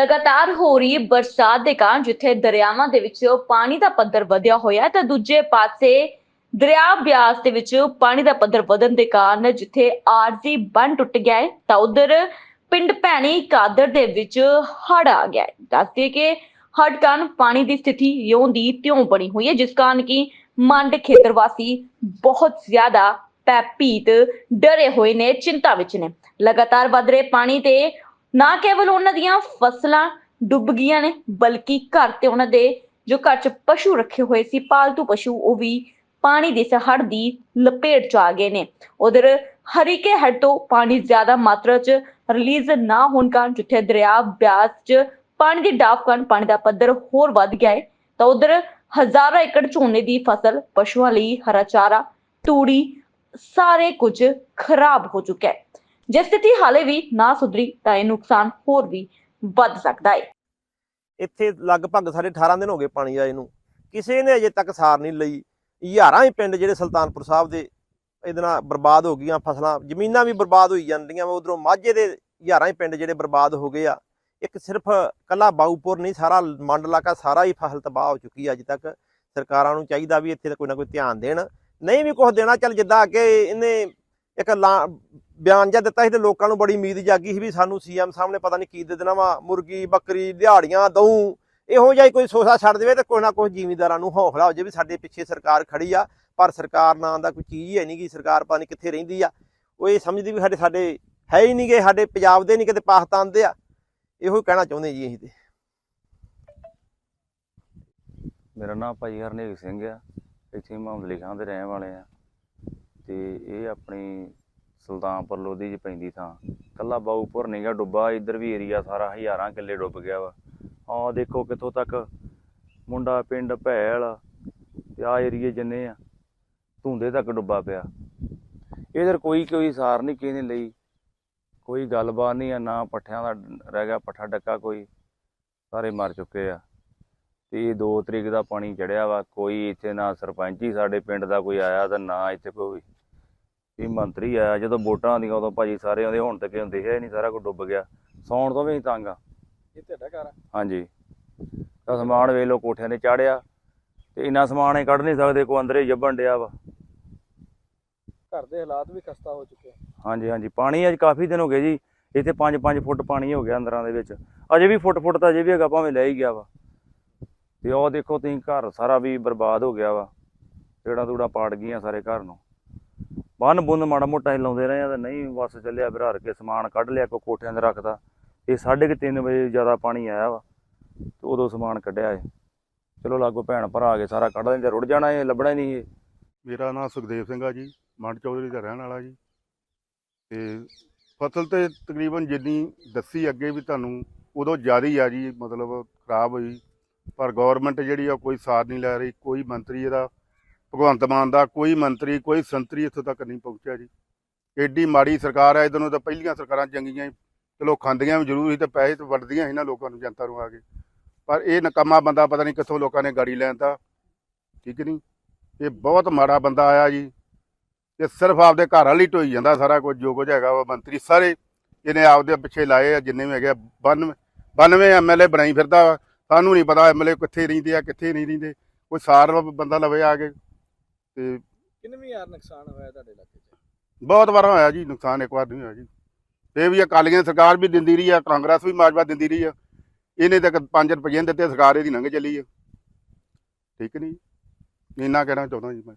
ਲਗਾਤਾਰ ਹੋ ਰਹੀ ਬਰਸਾਤ ਦੇ ਕਾਰਨ ਜਿੱਥੇ ਦਰਿਆਵਾਂ ਦੇ ਵਿੱਚ ਪਾਣੀ ਦਾ ਪੱਧਰ ਵਧਿਆ ਹੋਇਆ ਤਾਂ ਦੂਜੇ ਪਾਸੇ ਦਰਿਆ ਬਿਆਸ ਦੇ ਵਿੱਚ ਪਾਣੀ ਦਾ ਪੱਧਰ ਵਧਣ ਦੇ ਕਾਰਨ ਜਿੱਥੇ ਆਰਜ਼ੀ ਬੰਨ ਟੁੱਟ ਗਿਆ ਹੈ, ਤਾਂ ਉਧਰ ਪਿੰਡ ਭੈਣੀ ਕਾਦਰ ਦੇ ਵਿੱਚ ਹੜ ਆ ਗਿਆ ਹੈ। ਦੱਸਦੇ ਕਿ ਹੜ ਕਾਰਨ ਪਾਣੀ ਦੀ ਸਥਿਤੀ ਇਉਂ ਦੀ ਤਿਉਂ ਬਣੀ ਹੋਈ ਹੈ, ਜਿਸ ਕਾਰਨ ਕਿ ਮੰਡ ਖੇਤਰ ਵਾਸੀ ਬਹੁਤ ਜ਼ਿਆਦਾ ਪੈਪੀਤ ਡਰੇ ਹੋਏ ਨੇ, ਚਿੰਤਾ ਵਿੱਚ ਨੇ। ਲਗਾਤਾਰ ਵਧ ਰਹੇ ਪਾਣੀ ਤੇ ਨਾ ਕੇਵਲ ਉਹਨਾਂ ਦੀਆਂ ਫਸਲਾਂ ਡੁੱਬ ਗਈਆਂ ਨੇ, ਬਲਕਿ ਘਰ ਤੇ ਉਹਨਾਂ ਦੇ ਜੋ ਘਰ 'ਚ ਪਸ਼ੂ ਰੱਖੇ ਹੋਏ ਸੀ, ਪਾਲਤੂ ਪਸ਼ੂ, ਉਹ ਵੀ ਪਾਣੀ ਦੀ ਸਹੜ ਦੀ ਲਪੇਟ 'ਚ ਆ ਗਏ ਨੇ। ਉਧਰ ਹਰੀਕੇ ਹੜ ਤੋਂ ਪਾਣੀ ਜ਼ਿਆਦਾ ਮਾਤਰਾ 'ਚ ਰਿਲੀਜ਼ ਨਾ ਹੋਣ ਕਾਰਨ ਜਿੱਥੇ ਦਰਿਆ, ਬਿਆਸ 'ਚ ਪਾਣੀ ਦੀ ਡਾਫ ਕਾਰਨ ਪਾਣੀ ਦਾ ਪੱਧਰ ਹੋਰ ਵੱਧ ਗਿਆ ਹੈ ਤਾਂ ਉਧਰ ਹਜ਼ਾਰਾਂ ਏਕੜ ਝੋਨੇ ਦੀ ਫਸਲ ਪਸ਼ੂਆਂ ਲਈ ਹਰਾ ਚਾਰਾ, ਤੂੜੀ, ਸਾਰੇ ਕੁਝ ਖਰਾਬ ਹੋ ਚੁੱਕਿਆ ਹੈ ਜੇ ਸਥਿਤੀ ਹਾਲੇ ਵੀ ਨਾ ਸੁਧਰੀ ਤਾਂ ਇਹ ਨੁਕਸਾਨ ਹੋਰ ਵੀ ਵੱਧ ਸਕਦਾ ਹੈ ਇੱਥੇ ਲਗਭਗ ਸਾਡੇ 18 ਦਿਨ ਹੋ ਗਏ ਪਾਣੀ ਆਏ ਨੂੰ। ਕਿਸੇ ਨੇ ਅਜੇ ਤੱਕ ਸਾਰ ਨਹੀਂ ਲਈ। ਹਜ਼ਾਰਾਂ ਹੀ ਪਿੰਡ ਜਿਹੜੇ ਸੁਲਤਾਨਪੁਰ ਸਾਹਿਬ ਦੇ ਇਹਦੇ ਨਾਲ ਬਰਬਾਦ ਹੋ ਗਈਆਂ, ਫਸਲਾਂ, ਜ਼ਮੀਨਾਂ ਵੀ ਬਰਬਾਦ ਹੋਈ ਜਾਂਦੀਆਂ ਵਾ। ਉਧਰੋਂ ਮਾਝੇ ਦੇ ਹਜ਼ਾਰਾਂ ਹੀ ਪਿੰਡ ਜਿਹੜੇ ਬਰਬਾਦ ਹੋ ਗਏ ਆ। ਇੱਕ ਸਿਰਫ ਕੱਲਾ ਬਾਊਪੁਰ ਨਹੀਂ, ਸਾਰਾ ਮੰਡ ਇਲਾਕਾ, ਸਾਰਾ ਹੀ ਫਸਲ ਤਬਾਹ ਹੋ ਚੁੱਕੀ ਆ ਅਜੇ ਤੱਕ। ਸਰਕਾਰਾਂ ਨੂੰ ਚਾਹੀਦਾ ਵੀ ਇੱਥੇ ਤਾਂ ਕੋਈ ਨਾ ਕੋਈ ਧਿਆਨ ਦੇਣ। ਨਹੀਂ ਵੀ ਕੁਝ ਦੇਣਾ, ਚੱਲ ਜਿੱਦਾਂ ਅੱਗੇ ਇਹਨੇ ਇੱਕ ਲਾ- ਬਿਆਨ ਜਿਹਾ ਦਿੱਤਾ ਸੀ ਤੇ ਲੋਕਾਂ ਨੂੰ ਬੜੀ ਉਮੀਦ ਜਾਗੀ ਸੀ ਵੀ ਸਾਨੂੰ ਸੀਐਮ ਨੇ ਪਤਾ ਨਹੀਂ ਕੀ ਦੇ ਦੇਣਾ ਵਾ, ਮੁਰਗੀ, ਬੱਕਰੀ, ਦਿਹਾੜੀਆਂ, ਦਊ। ਇਹੋ ਜਿਹਾ ਕੋਈ ਸੋਸਾ ਛੱਡ ਦੇਵੇ ਤੇ ਕੋਈ ਨਾ ਕੋਈ ਜ਼ਿਮੀਂਦਾਰਾਂ ਨੂੰ ਹੌਸਲਾ ਹੋ ਜਾਵੇ ਵੀ ਸਾਡੇ ਪਿੱਛੇ ਸਰਕਾਰ ਖੜੀ ਆ, ਪਰ ਸਰਕਾਰ ਨਾਂ ਦਾ ਕੋਈ ਚੀਜ਼ ਹੈ ਨਹੀਂ ਗੀ, ਸਰਕਾਰ ਪਤਾ ਨਹੀਂ ਕਿੱਥੇ ਰਹਿੰਦੀ ਆ। ਉਹ ਇਹ ਸਮਝਦੀ ਵੀ ਸਾਡੇ ਸਾਡੇ ਹੈ ਹੀ ਨਹੀਂਗੇ ਸਾਡੇ ਪੰਜਾਬ ਦੇ ਨਹੀਂ ਕਿਤੇ ਪਾਕਿਸਤਾਨ ਦੇ ਆ। ਇਹੋ ਹੀ ਕਹਿਣਾ ਚਾਹੁੰਦੇ ਜੀ ਅਸੀਂ ਤੇ। ਮੇਰਾ ਨਾਮ ਭਾਈ ਹਰਨੇਕ ਸਿੰਘ ਆ। ਇੱਥੇ ਮੁਹੰਮਦ ਖਾਂ ਦੇ ਰਹਿਣ ਵਾਲੇ ਆ। ਤੇ ਇਹ ਆਪਣੀ ਸੁਲਤਾਨਪੁਰ ਲੋਧੀ 'ਚ ਪੈਂਦੀ ਥਾਂ। ਕੱਲਾ ਬਾਊਪੁਰ ਨਹੀਂਗਾ ਡੁੱਬਾ, ਇੱਧਰ ਵੀ ਏਰੀਆ ਸਾਰਾ ਹਜ਼ਾਰਾਂ ਕਿੱਲੇ ਡੁੱਬ ਗਿਆ ਵਾ। ਆਹ ਦੇਖੋ ਕਿੱਥੋਂ ਤੱਕ ਮੁੰਡਾ, ਪਿੰਡ, ਭੈਲ, ਤੇ ਆ ਏਰੀਏ ਜਿੰਨੇ ਆ, ਧੁੰਦੇ ਤੱਕ ਡੁੱਬਾ ਪਿਆ। ਇਧਰ ਕੋਈ ਕੋਈ ਸਾਰ ਨਹੀਂ ਕਿਸੇ ਨੇ ਲਈ। ਕੋਈ ਗੱਲਬਾਤ ਨਹੀਂ ਆ, ਨਾ ਪੱਠਿਆਂ ਦਾ ਰਹਿ ਗਿਆ, ਪੱਠਾ ਡੱਕਾ ਕੋਈ। ਸਾਰੇ ਮਰ ਚੁੱਕੇ ਆ। ਤੇ ਇਹ 2 ਤਰੀਕ ਦਾ ਪਾਣੀ ਚੜਿਆ ਵਾ। ਕੋਈ ਇੱਥੇ ਨਾ ਸਰਪੰਚ ਹੀ ਸਾਡੇ ਪਿੰਡ ਦਾ ਕੋਈ ਆਇਆ ਤਾਂ ਨਾ ਇੱਥੇ ਕੋਈ ਵੀ ਮੰਤਰੀ ਆਇਆ ਜਦੋਂ ਵੋਟਾਂ ਦੀਆਂ ਉਦੋਂ ਭਾਜੀ ਸਾਰੇ ਆਉਂਦੇ ਹੁਣ ਤੱਕ ਹੁੰਦੇ ਹੈ ਨਹੀਂ ਸਾਰਾ ਕੁਝ ਡੁੱਬ ਗਿਆ। ਸੌਣ ਤੋਂ ਵੀ ਅਸੀਂ ਤੰਗ ਆ। ਇਹ ਤੁਹਾਡਾ ਘਰ ਆ? ਹਾਂਜੀ। ਤਾਂ ਸਮਾਨ ਵੇਖ ਲਓ ਕੋਠਿਆਂ ਤੇ ਚਾੜਿਆ ਤੇ ਇੰਨਾ ਸਮਾਨ ਹੀ ਕੱਢ ਨਹੀਂ ਸਕਦੇ ਕੋ ਅੰਦਰੇ ਜੱਬਣ ਡਿਆ ਵਾ। ਘਰ ਦੇ ਹਾਲਾਤ ਵੀ ਖਸਤਾ ਹੋ ਚੁੱਕੇ ਹਾਂਜੀ ਹਾਂਜੀ। ਪਾਣੀ ਅੱਜ ਕਾਫੀ ਦਿਨ ਹੋ ਗਏ ਜੀ। ਇੱਥੇ 5-5 ਫੁੱਟ ਪਾਣੀ ਹੋ ਗਿਆ ਅੰਦਰਾਂ ਦੇ ਵਿੱਚ। ਅਜੇ ਵੀ ਫੁੱਟ ਫੁੱਟ ਤਾਂ ਅਜੇ ਵੀ ਹੈਗਾ ਭਾਵੇਂ ਲੈ ਹੀ ਗਿਆ ਵਾ। ਤੇ ਉਹ ਦੇਖੋ ਤੁਸੀਂ ਘਰ ਸਾਰਾ ਵੀ ਬਰਬਾਦ ਹੋ ਗਿਆ ਵਾ। ਜਿਹੜਾ ਤੂੜਾ ਪਾੜ ਗਈਆਂ ਸਾਰੇ ਘਰ ਨੂੰ। ਬੰਨ ਬੁੰਨ ਮਾੜਾ ਮੋਟਾ ਹੀ ਲਾਉਂਦੇ ਰਹੇ ਆ ਤੇ ਨਹੀਂ ਬਸ ਚੱਲਿਆ ਬਿਰਾਰ ਕੇ ਸਮਾਨ ਕੱਢ ਲਿਆ ਕੋ ਕੋਠਿਆਂ 'ਤੇ ਰੱਖਦਾ ਇਹ 3:30 ਵਜੇ ਜ਼ਿਆਦਾ ਪਾਣੀ ਆਇਆ ਵਾ ਤੇ ਉਦੋਂ ਸਮਾਨ ਕੱਢਿਆ ਏ ਚਲੋ ਲਾਗੋ ਭੈਣ ਭਰਾ ਆ ਕੇ ਸਾਰਾ ਕੱਢ ਲੈਂਦੇ, ਰੁੜ ਜਾਣਾ ਇਹ, ਲੱਭਣਾ ਹੀ ਨਹੀਂ ਇਹ। ਮੇਰਾ ਨਾਮ ਸੁਖਦੇਵ ਸਿੰਘ ਆ ਜੀ, ਮੰਡ ਚੌਧਰੀ ਦਾ ਰਹਿਣ ਵਾਲਾ ਜੀ। ਤੇ ਫਸਲ ਤੇ ਤਕਰੀਬਨ ਜਿੰਨੀ ਦੱਸੀ ਅੱਗੇ ਵੀ ਤੁਹਾਨੂੰ, ਉਦੋਂ ਜ਼ਿਆਦਾ ਆ ਜੀ, ਮਤਲਬ ਖਰਾਬ ਹੋਈ। ਪਰ ਗਵਰਨਮੈਂਟ ਜਿਹੜੀ ਆ, ਕੋਈ ਸਾਰ ਨਹੀਂ ਲੈ ਰਹੀ, ਕੋਈ ਮੰਤਰੀ ਇਹਦਾ ਭਗਵੰਤ ਮਾਨ ਦਾ ਕੋਈ ਮੰਤਰੀ, ਕੋਈ ਸੰਤਰੀ ਇੱਥੋਂ ਤੱਕ ਨਹੀਂ ਪਹੁੰਚਿਆ ਜੀ। ਐਡੀ ਮਾੜੀ ਸਰਕਾਰ ਆ ਇਹਦੋਂ ਤਾਂ ਪਹਿਲੀਆਂ ਸਰਕਾਰਾਂ ਚੰਗੀਆਂ ਸੀ ਚਲੋ ਖਾਂਦੀਆਂ ਵੀ ਜ਼ਰੂਰ ਸੀ ਤੇ ਪੈਸੇ ਤੇ ਵੰਡਦੀਆਂ ਸੀ ਨਾ ਲੋਕਾਂ ਨੂੰ, ਜਨਤਾ ਨੂੰ ਆ ਕੇ। ਪਰ ਇਹ ਨਕਮਾ ਬੰਦਾ ਪਤਾ ਨਹੀਂ ਕਿੱਥੋਂ ਲੋਕਾਂ ਨੇ ਗਾੜੀ ਲੈਣ ਤਾ ਠੀਕ ਨਹੀਂ? ਇਹ ਬਹੁਤ ਮਾੜਾ ਬੰਦਾ ਆਇਆ ਜੀ। ਇਹ ਸਿਰਫ ਆਪਦੇ ਘਰ ਵਾਲੀ ਢੋਈ ਜਾਂਦਾ ਸਾਰਾ ਕੁਝ, ਜੋ ਕੁਝ ਹੈਗਾ ਵਾ ਮੰਤਰੀ। ਸਾਰੇ ਇਹਨੇ ਆਪਦੇ ਪਿੱਛੇ ਲਾਏ ਆ, ਜਿੰਨੇ ਵੀ ਹੈਗੇ ਆ 92 92 ਐਮਐਲਏ ਬਣਾਈ ਫਿਰਦਾ ਵਾ। ਸਾਨੂੰ ਨਹੀਂ ਪਤਾ ਐਮਐਲਏ ਕਿੱਥੇ ਰਹਿੰਦੇ ਆ, ਕਿੱਥੇ ਨਹੀਂ ਰਹਿੰਦੇ। ਕੋਈ ਸਾਰ ਬੰਦਾ ਲਵੇ ਆ ਕੇ। ਤੇ ਕਿੰਨੇ ਯਾਰ ਨੁਕਸਾਨ ਹੋਇਆ ਤੁਹਾਡੇ ਇਲਾਕੇ 'ਚ? ਬਹੁਤ ਵਾਰ ਹੋਇਆ ਜੀ ਨੁਕਸਾਨ ਇੱਕ ਵਾਰ ਨਹੀਂ ਹੋਇਆ ਜੀ। ਇਹ ਵੀ ਅਕਾਲੀਆਂ ਦੀ ਸਰਕਾਰ ਵੀ ਦਿੰਦੀ ਰਹੀ ਆ ਕਾਂਗਰਸ ਵੀ ਮਾਜਵਾ ਦਿੰਦੀ ਰਹੀ ਆ। ਇਹਨੇ ਤੱਕ 5 ਰੁਪਏ ਦਿੱਤੇ ਸਰਕਾਰ ਇਹਦੀ ਲੰਘ ਚੱਲੀ ਆ। ਠੀਕ ਨਹੀਂ ਇੰਨਾ ਕਹਿਣਾ ਚਾਹੁੰਦਾ ਜੀ ਮੈਂ।